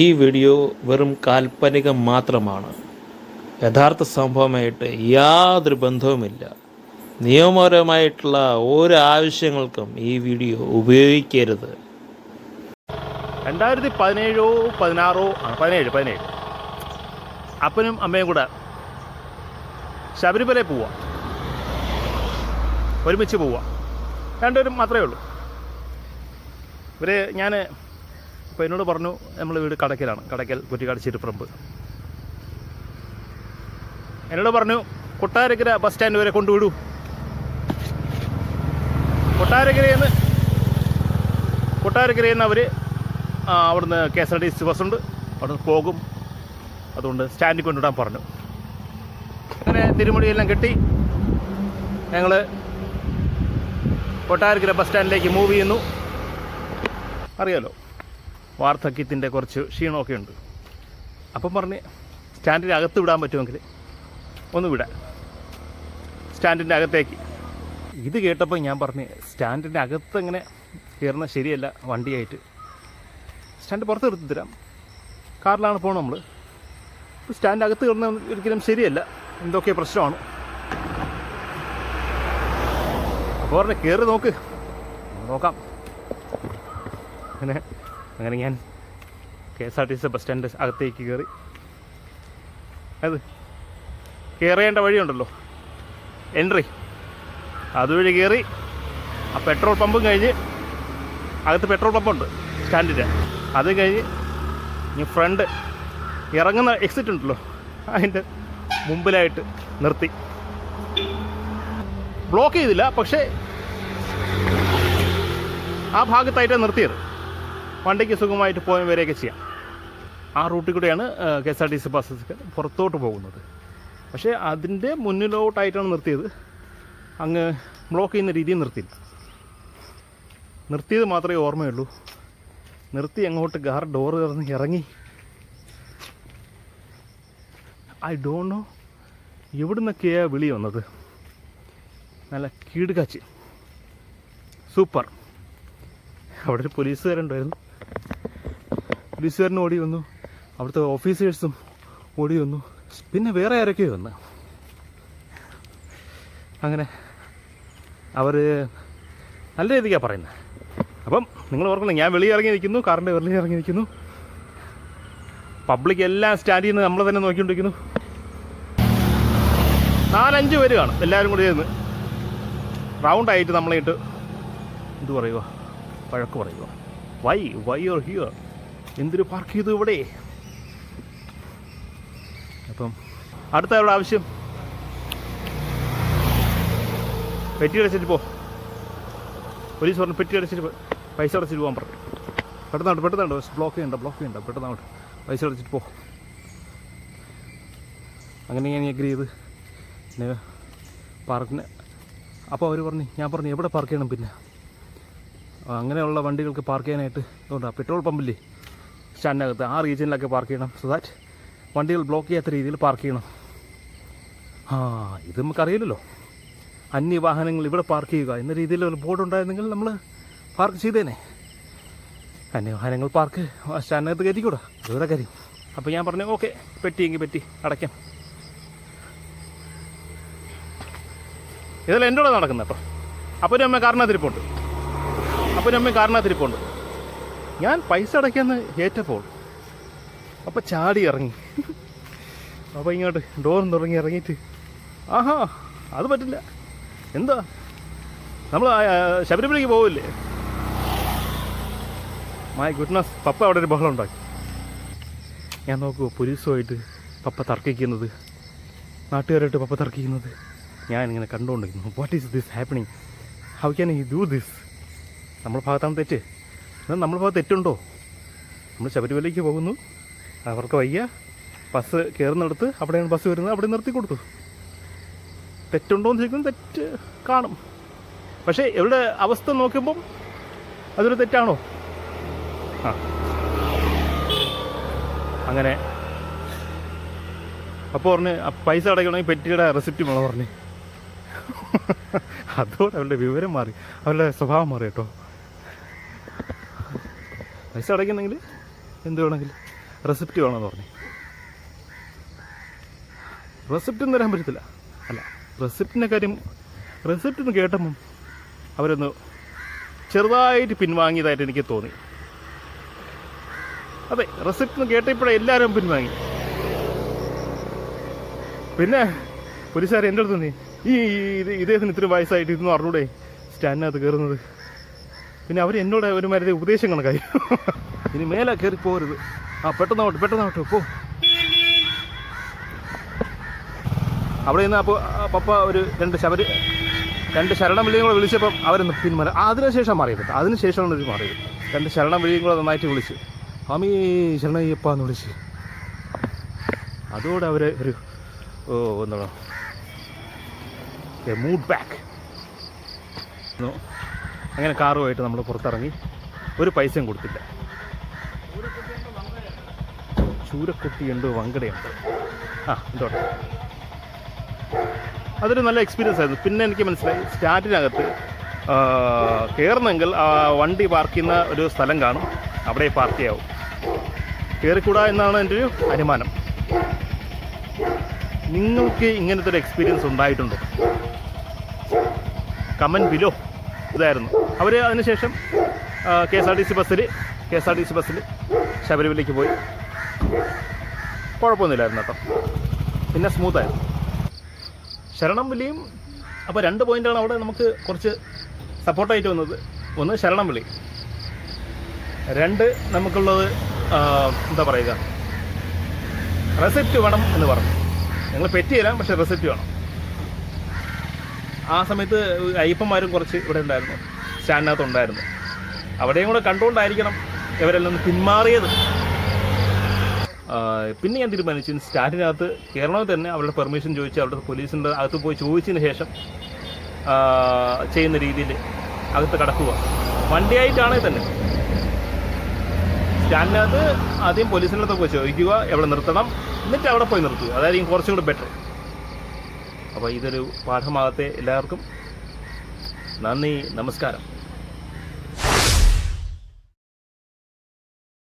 ഈ വീഡിയോ വെറും കാൽപ്പനികം മാത്രമാണ്. യഥാർത്ഥ സംഭവമായിട്ട് യാതൊരു ബന്ധവുമില്ല. നിയമപരമായിട്ടുള്ള ഓരോ ആവശ്യങ്ങൾക്കും ഈ വീഡിയോ ഉപയോഗിക്കരുത്. രണ്ടായിരത്തി പതിനേഴോ പതിനാറോ പതിനേഴ് പതിനേഴ്. അപ്പനും അമ്മയും കൂടെ ശബരിമലയിൽ പോവുക ഒരുമിച്ച് പോവുക രണ്ടുപേരും മാത്രമേ ഉള്ളൂ. ഇവർ ഞാൻ ഇപ്പോൾ എന്നോട് പറഞ്ഞു നമ്മൾ വീട് കടക്കലാണ്. കടക്കൽ കുറ്റിക്കാട് ചിരുപ്രമ്പ് എന്നോട് പറഞ്ഞു കൊട്ടാരക്കര ബസ് സ്റ്റാൻഡ് വരെ കൊണ്ടുവിടൂ. കൊട്ടാരക്കരയിൽ നിന്ന് കൊട്ടാരക്കരയിൽ നിന്ന് അവർ അവിടുന്ന് K S R T C ബസ്സുണ്ട്. അവിടുന്ന് പോകും. അതുകൊണ്ട് സ്റ്റാൻഡിൽ കൊണ്ടുവിടാൻ പറഞ്ഞു. അങ്ങനെ തിരുമുടിയെല്ലാം കെട്ടി ഞങ്ങൾ കൊട്ടാരക്കര ബസ് സ്റ്റാൻഡിലേക്ക് മൂവ് ചെയ്യുന്നു. അറിയാലോ? വാർദ്ധക്യത്തിന്റെ കുറച്ച് ക്ഷീണമൊക്കെ ഉണ്ട്. അപ്പം പറഞ്ഞ് സ്റ്റാൻഡിന്റെ അകത്ത് വിടാൻ പറ്റുമെങ്കിൽ ഒന്ന് വിടാൻ. സ്റ്റാൻഡിന്റെ അകത്തേക്ക്. ഇത് കേട്ടപ്പോൾ ഞാൻ പറഞ്ഞ് സ്റ്റാൻഡിന്റെ അകത്ത് ഇങ്ങനെ കയറുന്ന ശരിയല്ല വണ്ടിയായിട്ട്. സ്റ്റാൻഡ് പുറത്ത് നിർത്തി തരാം. കാറിലാണ് പോകണം നമ്മൾ സ്റ്റാൻഡ് അകത്ത് കയറുന്ന ഒരിക്കലും ശരിയല്ല. എന്തൊക്കെ പ്രശ്നമാണ്. അപ്പോൾ പറഞ്ഞ് കയറി നോക്ക്. നോക്കാം. അങ്ങനെ അങ്ങനെ ഞാൻ K S R T C bus stand അകത്തേക്ക് കയറി അത് കയറേണ്ട വഴിയുണ്ടല്ലോ. എൻട്രി അതുവഴി കയറി ആ പെട്രോൾ പമ്പും കഴിഞ്ഞ് അകത്ത് പെട്രോൾ പമ്പുണ്ട് സ്റ്റാൻഡിന്റെ അത് കഴിഞ്ഞ് ഇനി ഫ്രണ്ട് ഇറങ്ങുന്ന എക്സിറ്റ് ഉണ്ടല്ലോ. അതിന്റെ മുമ്പിലായിട്ട് നിർത്തി. ബ്ലോക്ക് ചെയ്തില്ല പക്ഷേ ആ ഭാഗത്തായിട്ടാണ് നിർത്തിയത്. വണ്ടിക്ക് സുഖമായിട്ട് പോകാൻ വരെയൊക്കെ ചെയ്യാം. ആ റൂട്ടിൽ കൂടെയാണ് K S R T C buses പുറത്തോട്ട് പോകുന്നത്. പക്ഷേ അതിന്റെ മുന്നിലോട്ടായിട്ടാണ് നിർത്തിയത്. അങ്ങ് ബ്ലോക്ക് ചെയ്യുന്ന രീതിയിൽ നിർത്തിയില്ല. നിർത്തിയത് മാത്രമേ ഓർമ്മയുള്ളൂ. നിർത്തി അങ്ങോട്ട് ഗാർ ഡോർ തുറന്ന് ഇറങ്ങി. ഐ ഡോണ്ട് നോ എവിടെ നിന്നൊക്കെയാണ് വിളി വന്നത്. നല്ല കീടുകാച്ച്. സൂപ്പർ. അവിടെ ഒരു പോലീസുകാരുണ്ടായിരുന്നു. പോലീസുകാരൻ ഓടി വന്നു. അവിടുത്തെ ഓഫീസേഴ്സും ഓടി വന്നു. പിന്നെ വേറെ ആരൊക്കെയോ വന്ന്. അങ്ങനെ അവർ നല്ല രീതിക്കാണ് പറയുന്നത് അപ്പം നിങ്ങൾ ഓർക്കണം ഞാൻ വെളിയിൽ ഇറങ്ങി നിൽക്കുന്നു കാറിന്റെ വെളിയിൽ ഇറങ്ങി നിൽക്കുന്നു. പബ്ലിക് എല്ലാം സ്റ്റാൻഡിൽ നിന്ന് നമ്മൾ തന്നെ നോക്കിക്കൊണ്ടിരിക്കുന്നു. നാലഞ്ച് പേര് കാണും എല്ലാവരും കൂടി ഇരുന്ന്. റൗണ്ടായിട്ട് നമ്മളായിട്ട് എന്തു പറയുക വഴക്ക് പറയുക വൈ വൈ ഓർ ഹിയർ എന്തിനു പാർക്ക് ചെയ്തു ഇവിടെ? അപ്പം അടുത്ത അവിടെ ആവശ്യം. പെറ്റി അടച്ചിട്ട് പോ. പോലീസ് പറഞ്ഞു പെറ്റി അടച്ചിട്ട് പൈസ അടച്ചിട്ട് പോകാൻ പറഞ്ഞു. പെട്ടെന്നോട്ട് പെട്ടെന്നോട്ട് ബ്ലോക്ക് ചെയ്യണ്ട ബ്ലോക്ക് ചെയ്യണ്ട. പെട്ടെന്നോട്ട് പൈസ അടച്ചിട്ട് പോ. അങ്ങനെ ഞാൻ അഗ്രി ചെയ്ത്. പാർക്കിന് അപ്പോൾ അവർ പറഞ്ഞു ഞാൻ പറഞ്ഞു എവിടെ പാർക്ക് ചെയ്യണം? പിന്നെ അങ്ങനെയുള്ള വണ്ടികൾക്ക് പാർക്ക് ചെയ്യാനായിട്ട് അതുകൊണ്ട് പെട്രോൾ പമ്പില്ലേ സ്റ്റാൻഡിനകത്ത് ആ റീജിയനിലൊക്കെ പാർക്ക് ചെയ്യണം. സോ ദാറ്റ് വണ്ടികൾ ബ്ലോക്ക് ചെയ്യാത്ത രീതിയിൽ പാർക്ക് ചെയ്യണം. ആ ഇത് നമുക്കറിയില്ലല്ലോ അന്യ വാഹനങ്ങൾ ഇവിടെ പാർക്ക് ചെയ്യുക എന്ന രീതിയിൽ ഒരു ബോർഡ് ഉണ്ടായിരുന്നെങ്കിൽ നമ്മൾ പാർക്ക് ചെയ്തേനെ. അന്യ വാഹനങ്ങൾ പാർക്ക് സ്റ്റാൻഡിനകത്ത് കയറ്റിക്കൂടാ. അതുവരെ കാര്യം. അപ്പോൾ ഞാൻ പറഞ്ഞു ഓക്കെ പെറ്റിയെങ്കിൽ പെട്ടി അടയ്ക്കാം. ഇതെല്ലാം എന്റെ കൂടെ നടക്കുന്നത് കേട്ടോ ഒരു അമ്മ കാരണത്തിരിപ്പുണ്ട് അപ്പനും അമ്മയും കാരണത്തിരിപ്പുണ്ട് ഞാൻ പൈസ അടയ്ക്കാന്ന് ഏറ്റപ്പോൾ അപ്പോൾ ചാടി ഇറങ്ങി. അപ്പോൾ ഇങ്ങോട്ട് ഡോർ തുടങ്ങി ഇറങ്ങിയിട്ട് ആഹാ അത് പറ്റില്ല. എന്താ? നമ്മൾ ശബരിമലയ്ക്ക് പോവില്ലേ? മൈ ഗുഡ്നസ് പപ്പ അവിടെ ഒരു ബഹളം ഉണ്ടാക്കി. ഞാൻ നോക്കൂ പോലീസുമായിട്ട് പപ്പ തർക്കിക്കുന്നത്. നാട്ടുകാരായിട്ട് പപ്പ തർക്കിക്കുന്നത്. ഞാൻ ഇങ്ങനെ കണ്ടുകൊണ്ടിരിക്കുന്നു. What is this happening how can I do this നമ്മുടെ ഭാഗത്താണ് തെറ്റ്. എന്നാൽ നമ്മുടെ ഭാഗത്ത് തെറ്റുണ്ടോ? നമ്മൾ ശബരിമലയ്ക്ക് പോകുന്നു. അവർക്ക് വയ്യ. ബസ് കയറുന്നിടത്ത് അവിടെയാണ് ബസ് വരുന്നത്. അവിടെ നിർത്തി കൊടുത്തു. തെറ്റുണ്ടോ എന്ന് ചോദിക്കുന്നത് തെറ്റ് കാണും. പക്ഷേ ഇവിടെ അവസ്ഥ നോക്കുമ്പം അതൊരു തെറ്റാണോ? ആ. അങ്ങനെ. അപ്പോൾ പറഞ്ഞ് പൈസ അടയ്ക്കണമെങ്കിൽ പെറ്റിയുടെ റെസിപ്റ്റ് വേണം പറഞ്ഞ്. അതോടെ അവരുടെ വിവരം മാറി. അവരുടെ സ്വഭാവം മാറി കേട്ടോ. പൈസ അടയ്ക്കുന്നെങ്കിൽ എന്ത് വേണമെങ്കിൽ റെസിപ്റ്റ് വേണമെന്ന് പറഞ്ഞു. റെസിപ്റ്റ് ഒന്നും തരാൻ പറ്റത്തില്ല. അല്ല റെസിപ്റ്റിന്റെ കാര്യം റെസിപ്റ്റ് എന്ന് കേട്ടപ്പം അവരൊന്ന് ചെറുതായിട്ട് പിൻവാങ്ങിയതായിട്ട് എനിക്ക് തോന്നി. അതെ റെസിപ്റ്റ് എന്ന് കേട്ടപ്പോഴേ എല്ലാവരും പിൻവാങ്ങി. പിന്നെ പോലീസുകാർ എന്റെ അടുത്ത് നീ? ഈ ഇത് ഇദ്ദേഹത്തിന് ഇത്ര വയസ്സായിട്ട് ഇതൊന്നും അറിഞ്ഞൂടെ? സ്റ്റാൻഡിനകത്ത് കയറുന്നത് പിന്നെ അവർ എന്നോട് ഒരു മരുന്ന് ഉപദേശം കണക്കായി ഇനി മേലെ കയറി പോരുത്. ആ പെട്ടെന്നാവട്ടെ പെട്ടെന്നാവട്ടെ പോ. അവിടെ നിന്ന് അപ്പോൾ പപ്പ ഒരു രണ്ട് ശബരി രണ്ട് ശരണം വിളിയും കൂടെ വിളിച്ചപ്പം അവരൊന്ന് പിന്മല അതിനുശേഷം മാറിയത് കേട്ടോ. അതിനുശേഷമാണ് ഒരു മാറിയത്. രണ്ട് ശരണം വിളിയും കൂടെ നന്നായിട്ട് വിളിച്ച്. അമീ ശരണയ്യപ്പ എന്ന് വിളിച്ച്. അതോടെ അവർ ഒരു ഓ എന്താണ്? മൂഡ് ബാക്ക് അങ്ങനെ കാറുമായിട്ട് നമ്മൾ പുറത്തിറങ്ങി ഒരു പൈസയും കൊടുത്തില്ല. ചൂരക്കുട്ടിയുണ്ട് വങ്കടയുണ്ട്. ആ എന്തോട്ടെ അതൊരു നല്ല എക്സ്പീരിയൻസ് ആയിരുന്നു. പിന്നെ എനിക്ക് മനസ്സിലായി സ്റ്റാറ്റിനകത്ത് കയറുന്നെങ്കിൽ വണ്ടി പാർക്ക് ചെയ്യുന്ന ഒരു സ്ഥലം കാണും. അവിടെ പാർക്ക് ചെയ്യാവും. കയറിക്കൂടാ എന്നാണ് എന്റെ ഒരു അനുമാനം. നിങ്ങൾക്ക് ഇങ്ങനത്തെ ഒരു എക്സ്പീരിയൻസ് ഉണ്ടായിട്ടുണ്ടോ? കമന്റ് ബിലോ ഇതായിരുന്നു. അവർ അതിനുശേഷം K S R T C ബസ്സിൽ K S R T C ബസ്സിൽ ശബരിമലയ്ക്ക് പോയി. കുഴപ്പമൊന്നുമില്ലായിരുന്നു കേട്ടോ. പിന്നെ സ്മൂത്തായിരുന്നു. ശരണം വിളിയും അപ്പോൾ രണ്ട് പോയിന്റാണ് അവിടെ നമുക്ക് കുറച്ച് സപ്പോർട്ടായിട്ട് വന്നത്. ഒന്ന് ശരണം വിളി. രണ്ട് നമുക്കുള്ളത് എന്താ പറയുക? റെസിപ്റ്റ് വേണം എന്ന് പറഞ്ഞു. ഞങ്ങൾ പെറ്റി തരാം പക്ഷേ റെസിപ്റ്റ് വേണം. ആ സമയത്ത് അയ്യപ്പന്മാരും കുറച്ച് ഇവിടെ ഉണ്ടായിരുന്നു. സ്റ്റാൻഡിനകത്ത് ഉണ്ടായിരുന്നു അവിടെയും കൂടെ കണ്ടുകൊണ്ടായിരിക്കണം ഇവരെല്ലാം പിന്മാറിയത്. പിന്നെ ഞാൻ തീരുമാനിച്ചു. സ്റ്റാൻഡിനകത്ത് കേരളത്തിൽ തന്നെ അവരുടെ പെർമിഷൻ ചോദിച്ച് അവരുടെ പോലീസിന്റെ അകത്ത് പോയി ചോദിച്ചതിന് ശേഷം ചെയ്യുന്ന രീതിയിൽ അകത്ത് കടക്കുക. വണ്ടിയായിട്ടാണെങ്കിൽ തന്നെ. സ്റ്റാൻഡിനകത്ത് ആദ്യം പോലീസിന്റെ അടുത്ത് പോയി ചോദിക്കുക എവിടെ നിർത്തണം എന്നിട്ട് അവിടെ പോയി നിർത്തുക. അതായിരിക്കും കുറച്ചും കൂടി ബെറ്റർ അപ്പോൾ ഇതൊരു പാഠമാകത്തെ എല്ലാവർക്കും നന്ദി നമസ്കാരം.